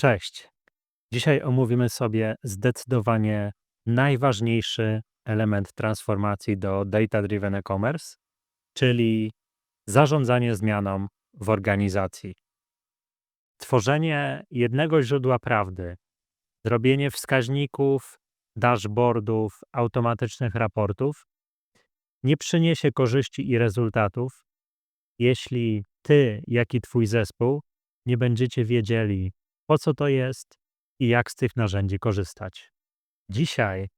Cześć. Dzisiaj omówimy sobie zdecydowanie najważniejszy element transformacji do Data Driven E-commerce, czyli zarządzanie zmianą w organizacji. Tworzenie jednego źródła prawdy, zrobienie wskaźników, dashboardów, automatycznych raportów nie przyniesie korzyści i rezultatów, jeśli ty, jak i twój zespół nie będziecie wiedzieli, po co to jest i jak z tych narzędzi korzystać. Dzisiaj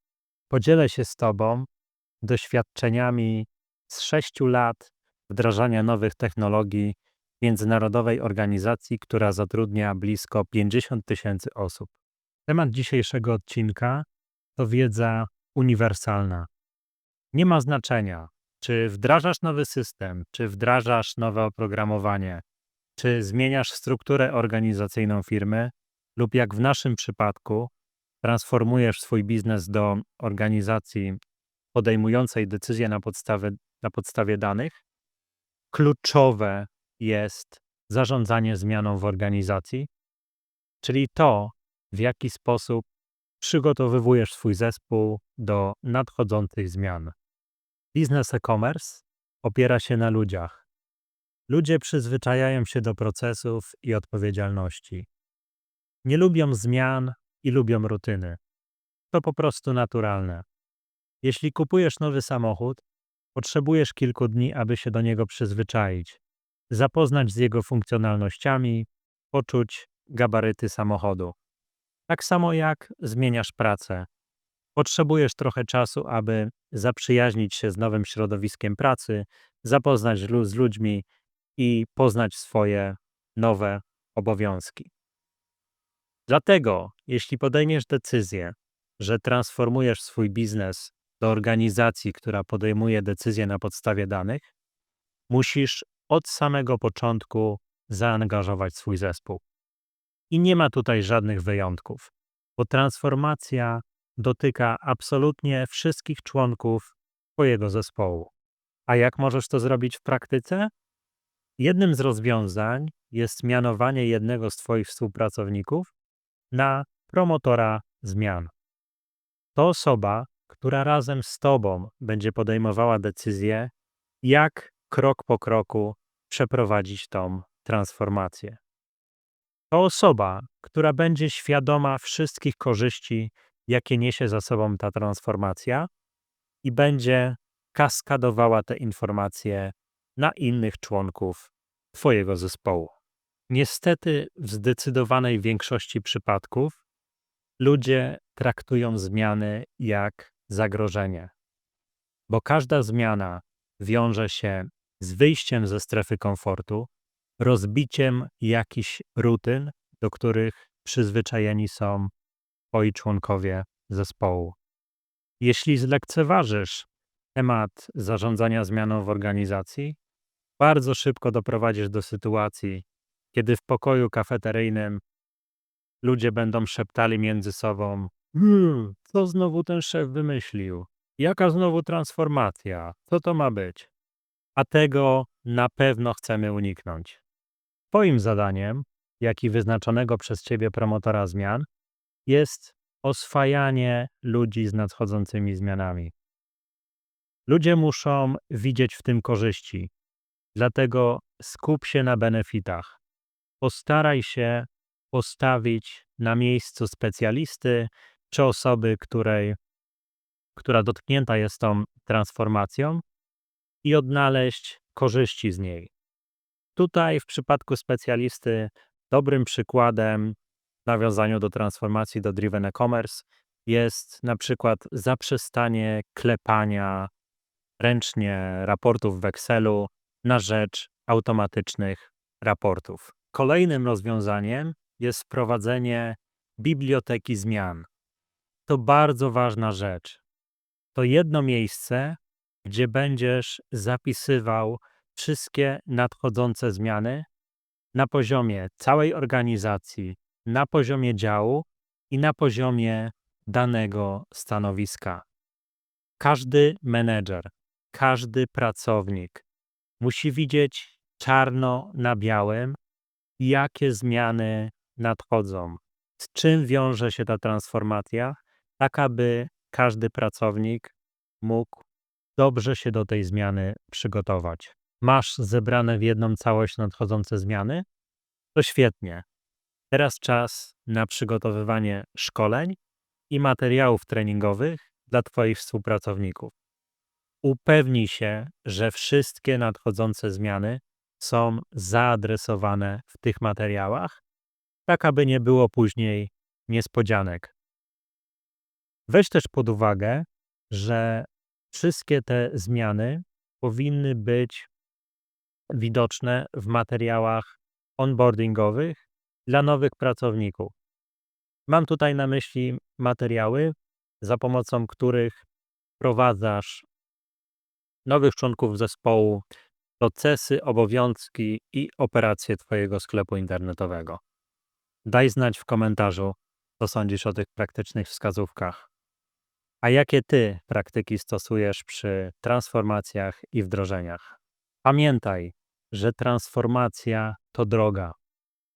podzielę się z Tobą doświadczeniami z sześciu lat wdrażania nowych technologii międzynarodowej organizacji, która zatrudnia blisko 50 tysięcy osób. Temat dzisiejszego odcinka to wiedza uniwersalna. Nie ma znaczenia, czy wdrażasz nowy system, czy wdrażasz nowe oprogramowanie, czy zmieniasz strukturę organizacyjną firmy, lub jak w naszym przypadku, transformujesz swój biznes do organizacji podejmującej decyzje na na podstawie danych, kluczowe jest zarządzanie zmianą w organizacji, czyli to, w jaki sposób przygotowywujesz swój zespół do nadchodzących zmian. Biznes e-commerce opiera się na ludziach. Ludzie przyzwyczajają się do procesów i odpowiedzialności. Nie lubią zmian i lubią rutyny. To po prostu naturalne. Jeśli kupujesz nowy samochód, potrzebujesz kilku dni, aby się do niego przyzwyczaić, zapoznać z jego funkcjonalnościami, poczuć gabaryty samochodu. Tak samo jak zmieniasz pracę. Potrzebujesz trochę czasu, aby zaprzyjaźnić się z nowym środowiskiem pracy, zapoznać z ludźmi i poznać swoje nowe obowiązki. Dlatego, jeśli podejmiesz decyzję, że transformujesz swój biznes do organizacji, która podejmuje decyzje na podstawie danych, musisz od samego początku zaangażować swój zespół. I nie ma tutaj żadnych wyjątków, bo transformacja dotyka absolutnie wszystkich członków Twojego zespołu. A jak możesz to zrobić w praktyce? Jednym z rozwiązań jest mianowanie jednego z Twoich współpracowników na promotora zmian. To osoba, która razem z Tobą będzie podejmowała decyzję, jak krok po kroku przeprowadzić tą transformację. To osoba, która będzie świadoma wszystkich korzyści, jakie niesie za sobą ta transformacja i będzie kaskadowała te informacje na innych członków Twojego zespołu. Niestety, w zdecydowanej większości przypadków ludzie traktują zmiany jak zagrożenie, bo każda zmiana wiąże się z wyjściem ze strefy komfortu, rozbiciem jakichś rutyn, do których przyzwyczajeni są twoi członkowie zespołu. Jeśli zlekceważysz temat zarządzania zmianą w organizacji, bardzo szybko doprowadzisz do sytuacji, kiedy w pokoju kafeteryjnym ludzie będą szeptali między sobą: hmm, Co znowu ten szef wymyślił? Jaka znowu transformacja? Co to ma być? A tego na pewno chcemy uniknąć. Twoim zadaniem, jak i wyznaczonego przez Ciebie promotora zmian, jest oswajanie ludzi z nadchodzącymi zmianami. Ludzie muszą widzieć w tym korzyści, dlatego skup się na benefitach postaraj się postawić na miejscu specjalisty czy osoby, której, która dotknięta jest tą transformacją i odnaleźć korzyści z niej. Tutaj w przypadku specjalisty dobrym przykładem w nawiązaniu do transformacji do Driven e-commerce jest na przykład zaprzestanie klepania ręcznie raportów w Excelu na rzecz automatycznych raportów. Kolejnym rozwiązaniem jest wprowadzenie biblioteki zmian. To bardzo ważna rzecz. To jedno miejsce, gdzie będziesz zapisywał wszystkie nadchodzące zmiany na poziomie całej organizacji, na poziomie działu i na poziomie danego stanowiska. Każdy menedżer, każdy pracownik musi widzieć czarno na białym, jakie zmiany nadchodzą, z czym wiąże się ta transformacja, tak aby każdy pracownik mógł dobrze się do tej zmiany przygotować. Masz zebrane w jedną całość nadchodzące zmiany? To świetnie. Teraz czas na przygotowywanie szkoleń i materiałów treningowych dla Twoich współpracowników. Upewnij się, że wszystkie nadchodzące zmiany są zaadresowane w tych materiałach, tak aby nie było później niespodzianek. Weź też pod uwagę, że wszystkie te zmiany powinny być widoczne w materiałach onboardingowych dla nowych pracowników. Mam tutaj na myśli materiały, za pomocą których wprowadzasz nowych członków zespołu, procesy, obowiązki i operacje Twojego sklepu internetowego. Daj znać w komentarzu, co sądzisz o tych praktycznych wskazówkach. A jakie Ty praktyki stosujesz przy transformacjach i wdrożeniach? Pamiętaj, że transformacja to droga.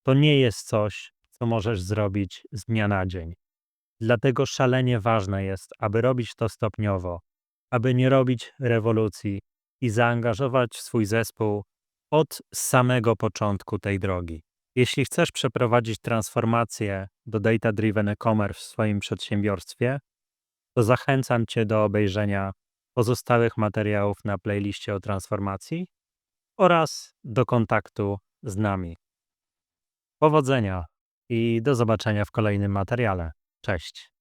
To nie jest coś, co możesz zrobić z dnia na dzień. Dlatego szalenie ważne jest, aby robić to stopniowo, aby nie robić rewolucji i zaangażować swój zespół od samego początku tej drogi. Jeśli chcesz przeprowadzić transformację do Data Driven E-Commerce w swoim przedsiębiorstwie, to zachęcam Cię do obejrzenia pozostałych materiałów na playliście o transformacji oraz do kontaktu z nami. Powodzenia i do zobaczenia w kolejnym materiale. Cześć.